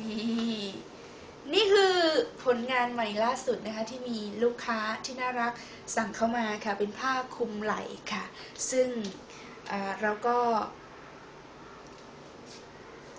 นี่นี่คือผลงานใหม่ล่าสุดนะคะที่มีลูกค้าที่น่ารักสั่งเข้ามาค่ะเป็นผ้าคลุมไหล่ค่ะ ซึ่งเราก็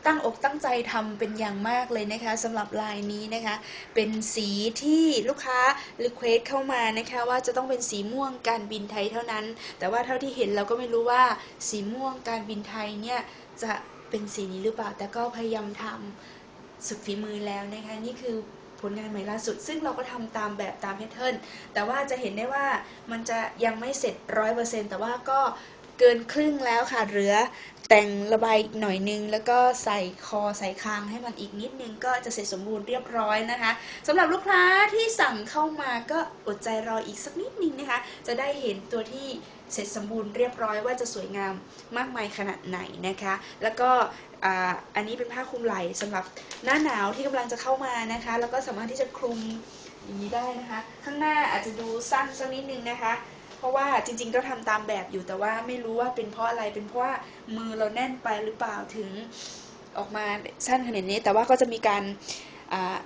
ตั้งอกตั้งใจทำเป็นอย่างมากเลยนะคะสำหรับลายนี้นะคะ เป็นสีที่ลูกค้ารีเควสเข้ามานะคะ ว่าจะต้องเป็นสีม่วงการบินไทยเท่านั้น แต่ว่าเท่าที่เห็นเราก็ไม่รู้ว่าสีม่วงการบินไทยเนี่ยจะเป็นสีนี้หรือเปล่าแต่ก็พยายามทำ สุดฝีมือแล้วนะคะนี่คือผลงานใหม่ล่าสุด ซึ่งเราก็ทำตามแบบตามแพทเทิร์นแต่ว่าจะเห็นได้ว่ามันจะยังไม่เสร็จร้อยเปอร์เซ็นต์แต่ว่าก็ เกินครึ่งแล้วค่ะเหลือแต่งระบายอีกหน่อยนึง แล้วก็ใส่คอใส่คางให้มันอีกนิดนึงก็จะเสร็จสมบูรณ์เรียบร้อยนะคะสำหรับลูกค้าที่สั่งเข้ามาก็อดใจรออีกสักนิดนึงนะคะ จะได้เห็นตัวที่เสร็จสมบูรณ์เรียบร้อยว่าจะสวยงามมากมายขนาดไหนนะคะ แล้วก็อันนี้เป็นผ้าคลุมไหล่สำหรับหน้าหนาวที่กำลังจะเข้ามานะคะ แล้วก็สามารถที่จะคลุมอย่างนี้ได้นะคะ ข้างหน้าอาจจะดูสั้นสักนิดนึงนะคะ ราะว่าจริง ๆ ก็ทำตามแบบอยู่แต่ว่าไม่รู้ว่าเป็นเพราะอะไรเป็นเพราะว่ามือเราแน่นไปหรือเปล่าถึงออกมาสั้นขนาดนี้ แต่ว่าก็จะมีการ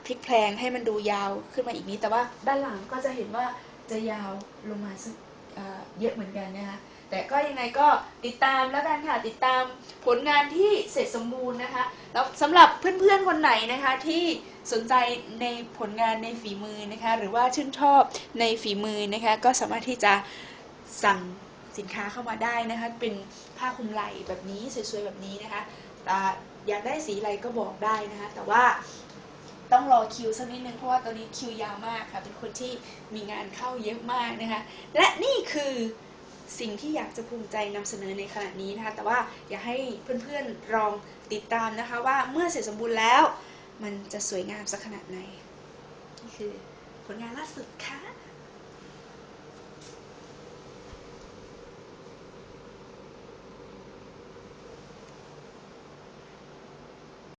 พลิกแพลงให้มันดูยาวขึ้นมาอีกนิดแต่ว่าด้านหลังก็จะเห็นว่าจะยาวลงมาสักอ่าเยอะเหมือนกันนะคะแต่ก็ยังไงก็ติดตามแล้วกันค่ะติดตามผลงานที่เสร็จสมบูรณ์นะคะแล้วสำหรับเพื่อนๆคนไหนนะคะที่ สนใจในผลงานในฝีมือนะคะหรือว่าชื่นชอบในฝีมือนะคะก็สามารถที่จะสั่งสินค้าเข้ามาได้นะคะเป็นผ้าคลุมไหล่แบบนี้สวยๆแบบนี้นะคะอยากได้สีอะไรก็บอกได้นะคะแต่ว่าต้องรอคิวสักนิดนึงเพราะว่าตอนนี้คิวยาวมากค่ะเป็นคนที่มีงานเข้าเยอะมากนะคะและนี่คือสิ่งที่อยากจะภูมิใจนำเสนอในขณะนี้นะคะแต่ว่าอยากให้เพื่อนๆลองติดตามนะคะว่าเมื่อเสร็จสมบูรณ์แล้ว มันจะสวยงามสักขนาดไหน นี่คือผลงานล่าสุดค่ะ